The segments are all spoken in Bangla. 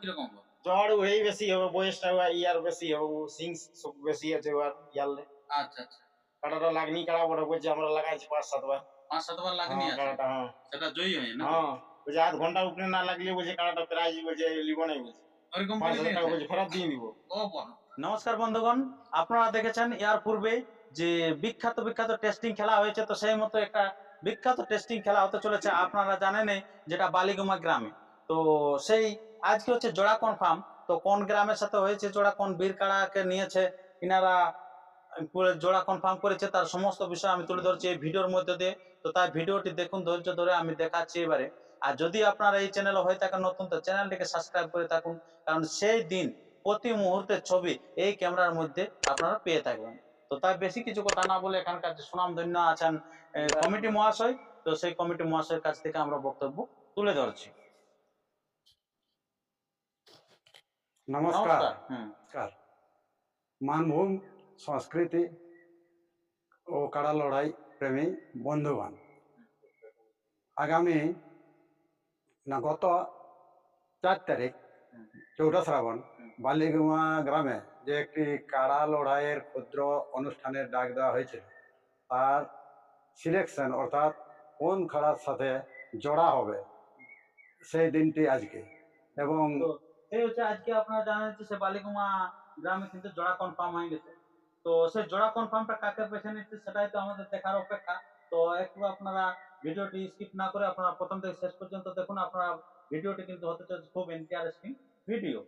কীরকম হবে? জ্বর ওই বেশি হবে বয়সটা ইয়ার বেশি হবে সিং সব বেশি আছে ওর ইয়ারলে আচ্ছা আচ্ছা। কাটাটা লাগনি কাটা বড় বলছে আমরা লাগাইছি পাঁচ সাতবার পাঁচ সাতবার লাগনি হ্যাঁ, আছে? হ্যাঁ। সেটা জয়ী হয় না? হ্যাঁ বলছে আধ ঘণ্টার উপরে না লাগলে বলছে কাটাটা প্রাইজ বলছে লিব নাই বলছে। ওরকম পাঁচ হাজার টাকা বলছে ফেরত দিয়ে দিব ও নমস্কার বন্ধুগণ আপনারা দেখেছেন ইয়ার পূর্বে যে বিখ্যাত বিখ্যাত টেস্টিং খেলা হয়েছে তো সেই মতো একটা বিখ্যাত টেস্টিং খেলা হতে চলেছে আপনারা জানেনই যেটা বালিগুমা গ্রামে। তো সেই আজকে হচ্ছে জোড়া কনফার্ম তো কোন গ্রামের সাথে হয়েছে জোড়া কোন বীরকাড়াকে নিয়েছে, ইনারা জোড়া কনফার্ম করেছে, তার সমস্ত বিষয় আমি তুলে ধরছি এই ভিডিওর মধ্যে দিয়ে। তো তাই ভিডিওটি দেখুন, ধৈর্য ধরে আমি দেখাচ্ছি এবারে। আর যদি আপনারা এই চ্যানেলে হয়ে থাকেন নতুন, তো চ্যানেলটিকে সাবস্ক্রাইব করে থাকুন, কারণ সেই দিন, প্রতি মুহূর্তের ছবি এই ক্যামেরার মধ্যে আপনারা পেয়ে থাকবেন। তো তাই বেশি কিছু কথা না বলে এখানকার যে সুনামধন্য আছেন কমিটি মহাশয়, তো সেই কমিটি মহাশয়ের কাছ থেকে আমরা বক্তব্য তুলে ধরছি। নমস্কার। নমস্কার মানভূম সংস্কৃতি ও কাড়া লড়াই প্রেমী বন্ধুগণ। আগামী না গত চার তারিখ চৌঠা শ্রাবণ বালিগুমা গ্রামে যে একটি কাড়া লড়াইয়ের ক্ষুদ্র অনুষ্ঠানের ডাক দেওয়া হয়েছিল তার সিলেকশন অর্থাৎ কোন খেলার সাথে জোড়া হবে সেই দিনটি আজকে। এবং এই হচ্ছে আজকে আপনারা জানেন যে সে গ্রামে কিন্তু জোড়া কনফার্ম হয়ে গেছে। তো সেই জোড়া কনফার্মটা কাকে বেছে নিচ্ছে সেটাই তো আমাদের দেখার অপেক্ষা। তো একটু আপনারা ভিডিওটি স্কিপ না করে আপনারা প্রথম থেকে শেষ পর্যন্ত দেখুন, আপনারা ভিডিওটি কিন্তু হতে চলেছে খুব ইন্টারেস্টিং ভিডিও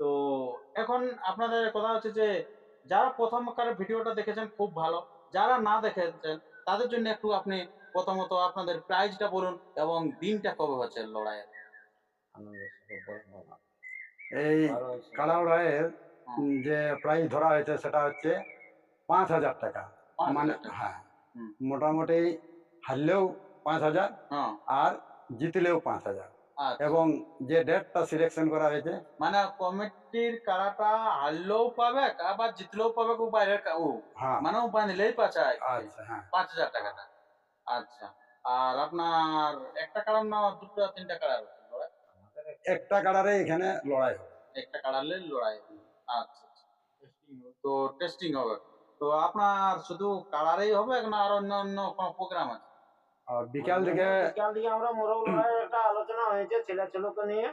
তো এখন আপনাদের কথা হচ্ছে যে, যারা প্রথমকার ভিডিওটা দেখেছেন খুব ভালো, যারা না দেখেছেন তাদের জন্য একটু আপনি প্রথমত আপনাদের প্রাইজটা বলুন এবং দিনটা কবে হচ্ছে লড়াইয়ের? এই কাড়া লড়াইয়ের উম, যে প্রাইজ ধরা হয়েছে সেটা হচ্ছে পাঁচ হাজার টাকা। মানে হ্যাঁ। মোটামুটি হারলেও পাঁচ হাজার হ্যাঁ। আর জিতলেও পাঁচ হাজার। আচ্ছা। এবং যে ডেটটা সিলেকশন করা হয়েছে মানে কমিটির কারাটা হারলেও পাবে আবার জিতলেও পাবে ও বাইরের ও। হ্যাঁ। মানে ও বাঁধলেই পাচায় আচ্ছা হ্যাঁ। পাঁচ হাজার টাকাটা। আচ্ছা। আর আপনার একটা কারার না দুটো তিনটা কারার? লড়াই? একটা কাড়ারে এখানে লড়াই হবে। একটা কারালে লড়াই হবে। আচ্ছা আচ্ছা। তো টেস্টিং হবে। তো আপনার শুধু কারারেই হবে না আর অন্য অন্য কোনো প্রোগ্রাম আছে? আর বিকাল দিকে বিকাল দিকে আমরা মোরগ লড়াইয়ের একটা আলোচনা হয়েছে ছেলে ছেলেকে নিয়ে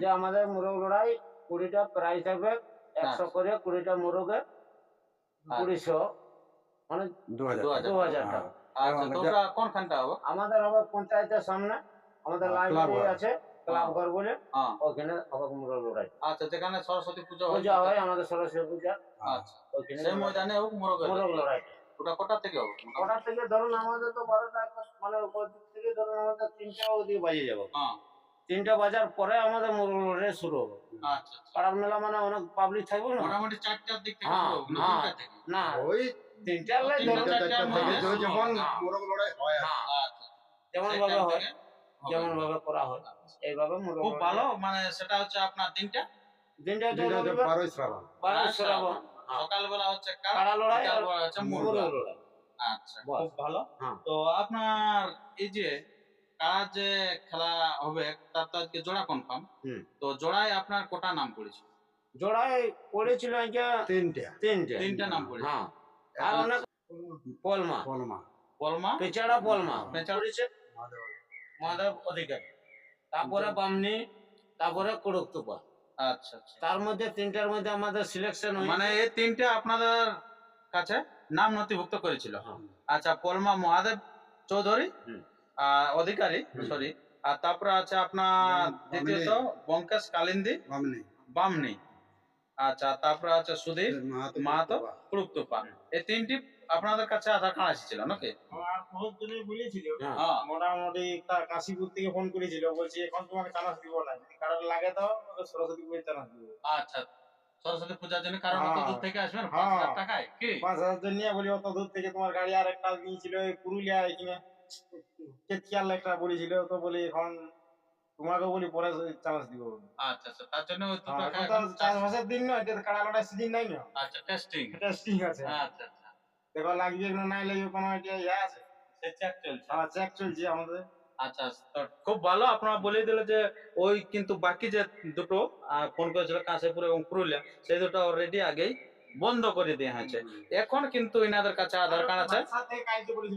যে আমাদের মোরগ লড়াই কুড়িটা প্রাইজ থাকবে একশো করে কুড়িটা মোরগে কুড়িশো মানে দু হাজার টাকা। হ্যাঁ। টাকা। আচ্ছা তো কোনখানটা হবে? আমাদের হবে পঞ্চায়েতের সামনে। আমাদের হ্যাঁ, লাইব্রেরি আছে। ক্লাব ঘর বলে হ্যাঁ। ওখানে হবে মোরগ লড়াই। আচ্ছা যেখানে সরস্বতী পুজো হয় পূজা হয় আমাদের সরস্বতী পূজা। আচ্ছা ওখানে সেই ময়দানে হোক মোরগের মোরগ লড়াই। ওটা কোটা থেকে হবে? কটার থেকে? ধরুন আমাদের তো বারোটা একটা মানে উপর দিক থেকে ধরুন আমাদের তিনটা অবধি বাজে যাব। হ্যাঁ। তিনটা বাজার পরে আমাদের মোরগ লড়াই শুরু হবে। আচ্ছা আচ্ছা। পাড়া মেলা মানে অনেক পাবলিক থাকবে না? মোটামুটি চারটার দিক থেকে হ্যাঁ, শুরু হবে, না? হ্যাঁ। না ওই তিনটার তিনটা ধরুন। থেকে শুরু যখন হ্যাঁ। মোরগ লড়াই হয় আর কি। আচ্ছা যেমন ভাবে হয়। যেমন ভাবে করা হয় এইভাবে খুব ভালো মানে সেটা হচ্ছে আপনার দিনটা? দিনটা বারোই শ্রাবণ। আচ্ছা, শ্রাবণ। সকালবেলা হচ্ছে কাড়া লড়াই? হচ্ছে মোরগ লড়াই। আচ্ছা। খুব ভালো। হ্যাঁ। তো আপনার এই যে কারা যে খেলা হবে তার তো আজকে জোড়া কনফার্ম হুম। তো জোড়ায় আপনার কোটা নাম পড়েছে জোড়াই পড়েছিল আজকে তিনটা। তিনটে। তিনটা নাম পড়েছে হ্যাঁ। আর অনেক পলমা। কলমা পলমা। পেচাড়া পলমা। পেঁচাড়া। মহাদেব অধিকারী। তারপরে বামনি তারপরে কুড়ুকতুপা আচ্ছা আচ্ছা। তার মধ্যে তিনটার মধ্যে আমাদের সিলেকশন মানে এই তিনটে আপনাদের কাছে নাম নথিভুক্ত করেছিল। আচ্ছা পলমা মহাদেব চৌধুরী আর অধিকারী সরি আর তারপরে আছে আপনার দ্বিতীয়ত বঙ্কেশ কালিন্দি বামনি। বামনি। আচ্ছা তারপরে আছে সুধীর মাহাতো মাহাতো। এই তিনটি আপনাদের কাছে আধার কার্ড এসেছিল নাকি? আর বহুত জনে বলেছিল। হ্যাঁ। মোটামুটি কা- কাশীপুর থেকে ফোন করেছিল। বলছি এখন তোমাকে চানাস দিব না। যদি কারোর লাগে ওকে সরস্বতী পুজোর চানাস দিব। আচ্ছা। সরস্বতী পূজার জন্য কারণ অত হ্যাঁ। দূর থেকে আসবেন? হ্যাঁ। পাঁচ হাজার টাকায়? কি? পাঁচ হাজার বলি অত দূর থেকে তোমার গাড়ি আর একটা পুরুলিয়া এখানে। কেতকিয়াল একটা বলেছিল তো বলি এখন তোমাকে বলি পরে চান্স দিব। আচ্ছা আচ্ছা। তার জন্য হ্যাঁ, তো চাষবাসের দিন নয় এটা কাড়া সিজন নাই না। আচ্ছা টেস্টিং টেস্টিং আছে। আচ্ছা দেখো লাগবে না নাই লাগবে কোনো এটা ইয়ে আছে? সে চেক চলছে। আমার চেক চলছে আমাদের। আচ্ছা খুব ভালো আপনারা বলে দিলে যে ওই কিন্তু বাকি যে দুটো ফোন করেছিল কাশীপুর এবং পুরুলিয়া সেই দুটো অলরেডি আগেই বন্ধ করে দেওয়া হয়েছে। এখন কিন্তু ইনাদের কাছে আধার কার্ড আছে।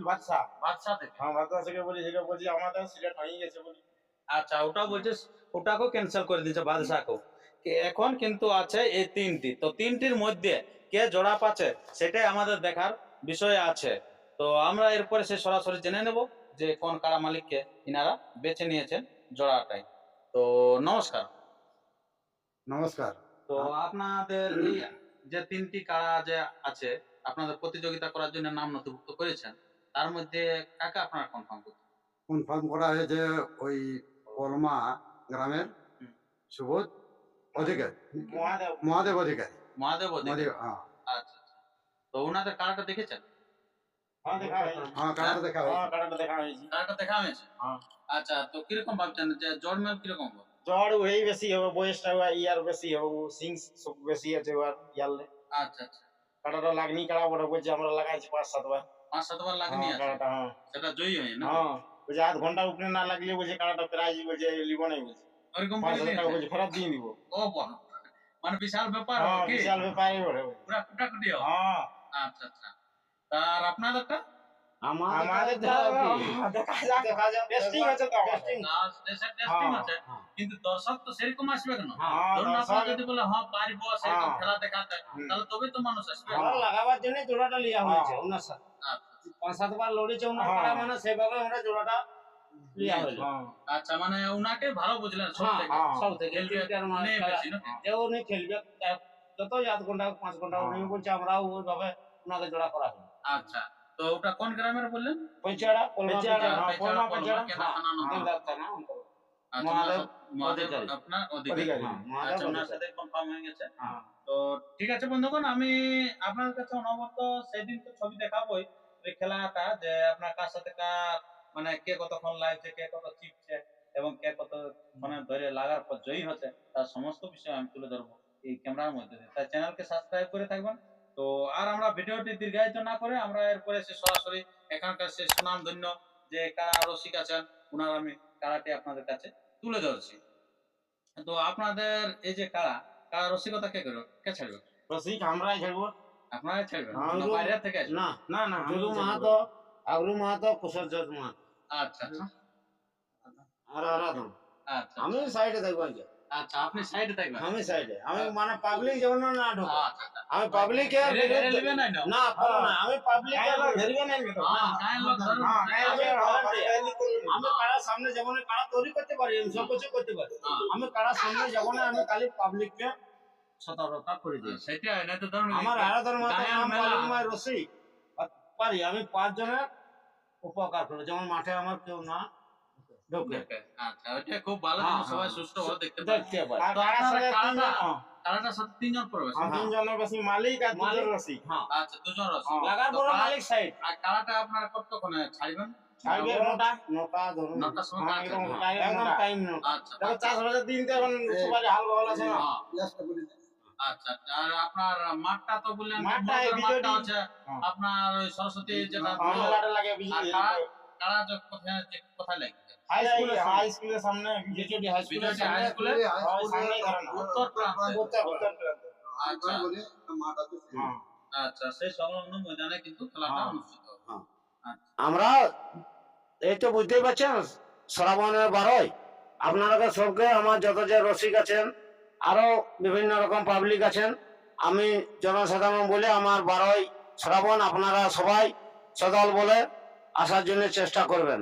বাদশা বাদশা হ্যাঁ বাদশা থেকে বলেছিল বলছি আমাদের সিলেট হয়ে গেছে বলি। আচ্ছা ওটা বলছে ওটাকেও ক্যান্সেল করে দিয়েছে বাদশাকেও কি- এখন কিন্তু আছে এই তিনটি। তো তিনটির মধ্যে কে জোড়া পাচ্ছে সেটাই আমাদের দেখার বিষয় আছে। তো আমরা এরপরে সে সরাসরি জেনে নেব যে কোন কারা মালিককে ইনারা বেছে নিয়েছেন জোড়াটাই। তো নমস্কার। নমস্কার। তো আপনাদের যে তিনটি কারা যে আছে আপনাদের প্রতিযোগিতা করার জন্য নাম নথিভুক্ত করেছেন তার মধ্যে কাকে আপনারা কনফার্ম করছেন? কনফার্ম করা হয়েছে ওই কলমা গ্রামের। সুবোধ অধিকারী। মহাদেব। মহাদেব অধিকারী। মহাদেব অধিকারী। হ্যাঁ। তো ওনাদের কারাটা দেখেছেন হ্যাঁ দেখা হয়েছে হ্যাঁ কারাটা দেখা হয়েছে হ্যাঁ কাটাটা দেখা হয়েছে কারাটা দেখা হয়েছে হ্যাঁ। আচ্ছা তো কীরকম ভাবছেন যে জল মেল কীরকম হবে জ্বর ওই বেশি হবে বয়সটা ওয়া ইয়ার বেশি হবে ও সিং সব বেশি আছে ওয়ার ইয়ারলে আচ্ছা আচ্ছা কাটাটা লাগনি কাটা বড় বলছে আমরা লাগাইছি পাঁচ সাতবার পাঁচ সাতবার লাগেনি হ্যাঁ, আছে কাটাটা হ্যাঁ সেটা জয়ী হয় না হ্যাঁ বলছে আধ ঘণ্টার উপরে না লাগলে বলছে কাটাটা প্রাইজ বলছে লিব নাই বলছে ওরকম পাঁচ করে হাজার টাকা দিয়েছে? বলছে ফেরত দিয়ে দিব ও বাহ মানে বিশাল ব্যাপার হ্যাঁ কি বিশাল ব্যাপারই বলে পুরা কুটাকুটি হবে হ্যাঁ আচ্ছা আচ্ছা। আর আমাদের টেস্টিং আছে তো। টেস্টিং হ্যাঁ, আছে। কিন্তু দর্শক তো সেরকম আসবে কেন? হ্যাঁ ধরুন আপনারা যদি বলে হ্যাঁ পারব সেরকম। খেলা দেখাতে তাহলে তবেই তো মানুষ আসবে। লাগাবার জন্য জোড়াটা লিয়া হয়েছে। ওনার সাথে। আচ্ছা, পাঁচ সাতবার লড়েছে ওনার। পাড়া মানে সেভাবে আমরা জোড়াটা আচ্ছা মানে উনাকে ভালো বুঝলেন সব থেকে। সব থেকে খেলবে মানে? যে উনি খেলবে যত আধ ঘণ্টা পাঁচ ঘণ্টা উনি। বলছে আমরাও ওইভাবে ওনাকে জোড়া করা হলো। আচ্ছা তো ওটা কোন গ্রামের বললেন? পঞ্চাড়া কলমা পেঁচাড়া, পেঁচাড়া, হ্যাঁ। আচ্ছা, হ্যাঁ, আচ্ছা হয়ে। তো ঠিক আছে বন্ধুগণ আমি আপনার কাছে অনবরত সেদিন তো ছবি দেখাবোই খেলাটা যে আপনার কার সাথে কার মানে কে কতক্ষণ লাগছে কে কত চিপছে এবং কে কত মানে ধরে লাগার পর জয়ী হচ্ছে তার সমস্ত বিষয় আমি তুলে ধরবো এই ক্যামেরার মধ্যে দিয়ে। তাই চ্যানেলকে সাবস্ক্রাইব করে থাকবেন তো আর আমরা ভিডিওটি দীর্ঘায়িত না করে আমরা এরপরে সে সরাসরি এখানকার সে সুনাম ধন্য যে কারা রসিক আছেন ওনার আমি কারাটি আপনাদের কাছে তুলে ধরছি। তো আপনাদের এই যে কারা কারা রসিকতা কে করবে? কে ছাড়বে? রসিক আমরাই খেলব আপনারাই ছাড়বেন? বাইরে থেকে না না না খেলব। মাহাতো আবরু মাহাতো কুশল চন্দ্র মাহাতো। আচ্ছা আচ্ছা। আর আরাধন। আচ্ছা আমি সাইডে থাকব আজকে। আচ্ছা আপনি সাইডে থাকবেন আমি সাইডে আমি মানে পাবলিক যেমন না ঢোকো আচ্ছা আচ্ছা আমি পাবলিকে হেরে- হেরে নেবে নাই না না পাবো না আমি পাবলিক গায়ের লোক ধরবে না কিন্তু। হ্যাঁ গায়ের লোক ধরুন হ্যাঁ, গায়ের লোক, আমি হ্যাঁ, volunteer। গায়ের লোক করবে না। আমি কারার সামনে যেমন কারা তৈরি করতে পারি আমি সব কিছু করতে পারি হ্যাঁ। আমি কারার সামনে যাব না আমি খালি পাবলিককে সতর্কতা করে দিই সেটাই না তো ধরুন আমার আরাধন মাতা গায়ের নাম মেলা। পালিমায় রসি পারি আমি পাঁচ জনের উপকার করব যেমন মাঠে আমার কেউ না ঢোকে আচ্ছা ওইটা খুব ভালো সবাই সুস্থ ভাবে দেখতে পারে দেখতে পারি আর তো সাথে তিনজন, সাথে তিনজন প্রবেশ তিনজনের বেশি মালিক আর দুজন মালিক। হ্যাঁ। আচ্ছা দুজন রসিক। লাগার তো মালিক সাইড আর কারাটা আপনারা কতক্ষণে ছাড়বেন? আচ্ছা আর মাঠটা তো বললেন হ্যাঁ। আপনার ওই সরস্বতী যেটা হ্যাঁ, লাগে কোথায় লাগবে হাই স্কুলে হাই স্কুলের সামনে। বিজেপি হাই স্কুলের হাই সামনে স্কুলে হ্যাঁ, উত্তর প্রান্তে। উত্তর প্রান্তে। আচ্ছা। বলে মাঠ আছে হ্যাঁ। আচ্ছা সেই সংলগ্ন ময়দানে কিন্তু খেলাটা হ্যাঁ। অনুষ্ঠিত আমরা এই তো বুঝতেই পারছেন শ্রাবণের বারোই আপনারা সবকে আমার যত যে রসিক আছেন আরও বিভিন্ন রকম পাবলিক আছেন আমি জনসাধারণ বলে আমার বারোই শ্রাবণ আপনারা সবাই সদল বলে আসার জন্য চেষ্টা করবেন।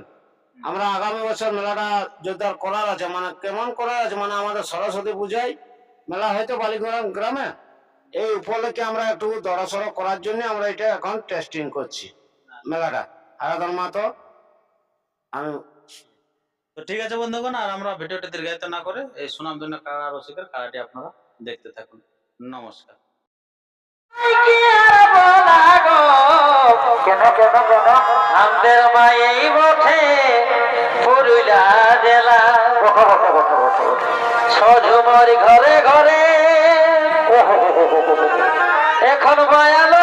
আমরা আগামী বছর মেলাটা জোরদার করার আছে মানে কেমন করার আছে মানে আমাদের সরস্বতী পূজায় মেলা হয়তো বালিগ্রাম গ্রামে। এই উপলক্ষে আমরা একটু দড়াসড়ো করার জন্য আমরা এটা এখন টেস্টিং করছি মেলাটা। আরাধন মাতো আমি তো ঠিক আছে বন্ধুগণ আর আমরা ভিডিওটি দীর্ঘায়িত না করে এই সুনামধন্য কারা রসিকের কারাটি আপনারা দেখতে থাকুন। নমস্কার। কেন কেন কেন? আমাদের মায়ের বঠে পুরুলিয়া জেলা। সঝুমর ঘরে ঘরে। এখন মায়া